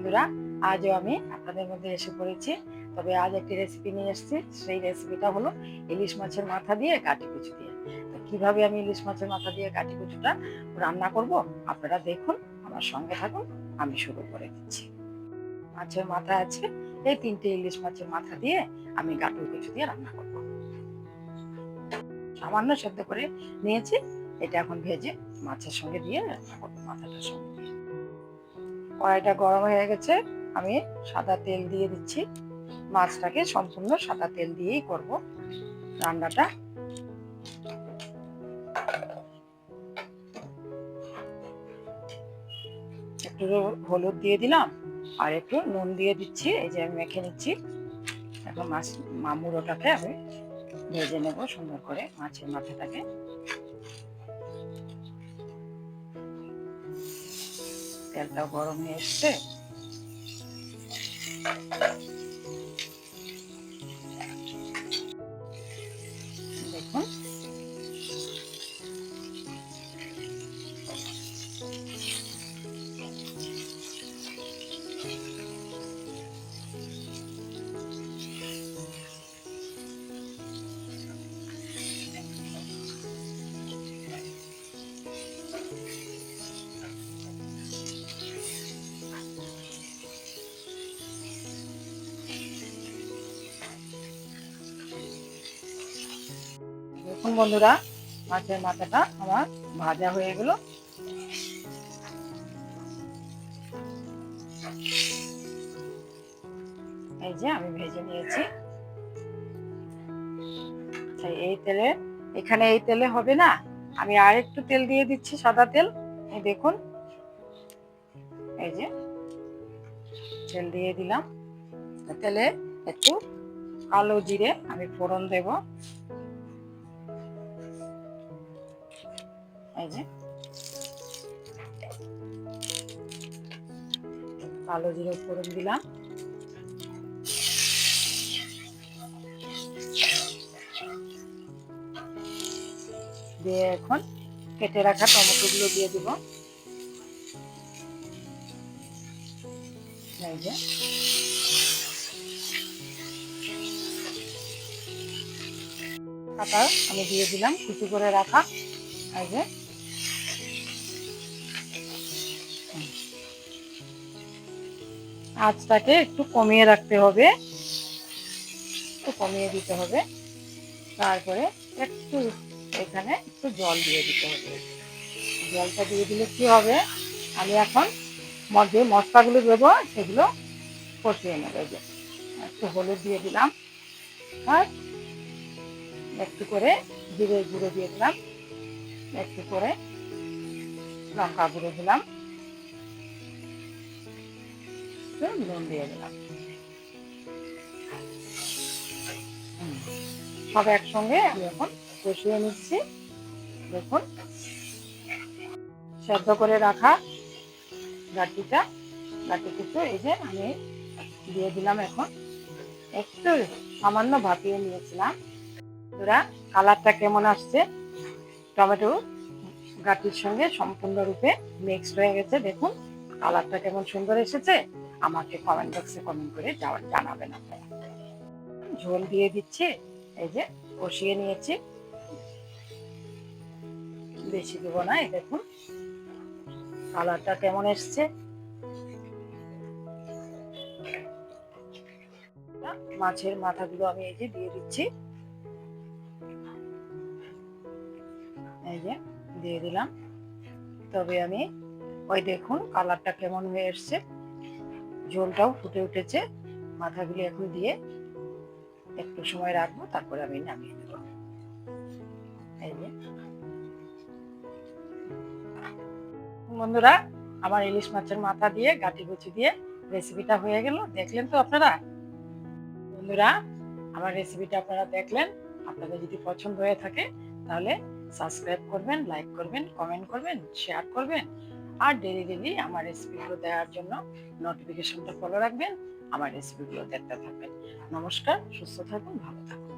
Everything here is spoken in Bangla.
বন্ধুরা, আজও আমি আপনাদের মধ্যে এসে পড়েছি। তবে আজ একটি রেসিপি নিয়ে এসেছি। সেই রেসিপিটা হলো ইলিশ মাছের মাথা দিয়ে কাটি কুচু দিয়ে। তো কীভাবে আমি ইলিশ মাছের মাথা দিয়ে কাটি কুচুটা রান্না করব আপনারা দেখুন, আমার সঙ্গে থাকুন, আমি শুরু করে দিচ্ছি। মাছের মাথা আছে, এই তিনটে ইলিশ মাছের মাথা দিয়ে আমি গাটুর কুচু দিয়ে রান্না করব। সামান্য সেদ্ধ করে নিয়েছি, এটা এখন ভেজে মাছের সঙ্গে দিয়ে রান্না করব, মাথাটার সঙ্গে। কড়াইটা গরম হয়ে গেছে, আমি সাদা তেল দিয়ে দিচ্ছি। মাছটাকে সম্পূর্ণ সাদা তেল দিয়েই করব রান্নাটা। একটু হলুদ দিয়ে দিলাম, আর একটু নুন দিয়ে দিচ্ছি, এই যে আমি মেখে নিচ্ছি। এখন মাছ মামুড়োটাকে আমি ভেজে নেব সুন্দর করে, মাছের মাথাটাকে। তেলটাও গরম হয়ে এসছে। দেখুন বন্ধুরা, মাছের মাথাটা আমার ভাজা হয়ে গেল। এই যে আমি ভেজে নিয়েছি। এই তেলে, এখানে এই তেলে হবে না? আমি আর একটু তেল দিয়ে দিচ্ছি, সাদা তেল। এই দেখুন, এই যে তেল দিয়ে দিলাম। তেলে একটু কালো জিরে আমি ফোড়ন দেব। এই কালো জিরে ফোড়ন দিলাম। দিয়ে এখন কেটে রাখা টমেটোগুলো দিয়ে দিব। এই যে। আমি দিয়ে দিলাম, কুচি করে রাখা। এই যে। আঁচটাকে একটু কমিয়ে রাখতে হবে। একটু কমিয়ে দিতে হবে। তারপরে একটু এখানে একটু জল দিয়ে দিতে হবে। জলটা দিয়ে দিলে কি হবে? আমি এখন যে মশলাগুলো দেবো সেগুলো কষিয়ে নেবে। যে একটু হলুদ দিয়ে দিলাম। আর একটু করে জিরে গুঁড়ো দিয়ে দিলাম। একটু করে লঙ্কা গুঁড়ো দিলাম। একটু নুন দিয়ে দিলাম সব একসঙ্গে আমি এখন কষিয়ে নিচ্ছি দেখুন সেদ্ধ করে রাখা গাটিটা গাটি কিছু এই যে আমি দিয়ে দিলাম এখন। একটু সামান্য ভাপিয়ে নিয়েছিলাম। ওরা কালারটা কেমন আসছে? টমেটো গাটির সঙ্গে সম্পূর্ণরূপে মিক্সড হয়ে গেছে। দেখুন, কালারটা কেমন সুন্দর এসেছে। আমাকে কমেন্ট বক্সে কমেন্ট করে জানাবেন আপনারা। ঝোল দিয়ে দিচ্ছি, এই যে কষিয়ে নিয়েছি। বেশি দেবো না, এই দেখুন। কালারটা কেমন এসছে। মাছের মাথাগুলো আমি এই যে দিয়ে দিচ্ছি। এই যে দিয়ে দিলাম। তবে আমি ওই দেখুন কালারটা কেমন হয়ে এসছে। ঝোলটাও ফুটে উঠেছে। মাথাগুলি এখন দিয়ে একটু সময় রাখব, তারপরে আমি নামিয়ে দেবো এই যে। বন্ধুরা, আমার ইলিশ মাছের মাথা দিয়ে, গাটি গুচি দিয়ে রেসিপিটা হয়ে গেল। দেখলেন তো আপনারা? বন্ধুরা, আমার রেসিপিটা আপনারা দেখলেন। আপনাদের যদি পছন্দ হয়ে থাকে, তাহলে সাবস্ক্রাইব করবেন লাইক করবেন কমেন্ট করবেন শেয়ার করবেন। আর ডেলি ডেলি আমার রেসিপিগুলো দেওয়ার জন্য নোটিফিকেশনটা ফলো রাখবেন, আমার রেসিপিগুলো দেখতে থাকবেন। নমস্কার, সুস্থ থাকুন, ভালো থাকুন।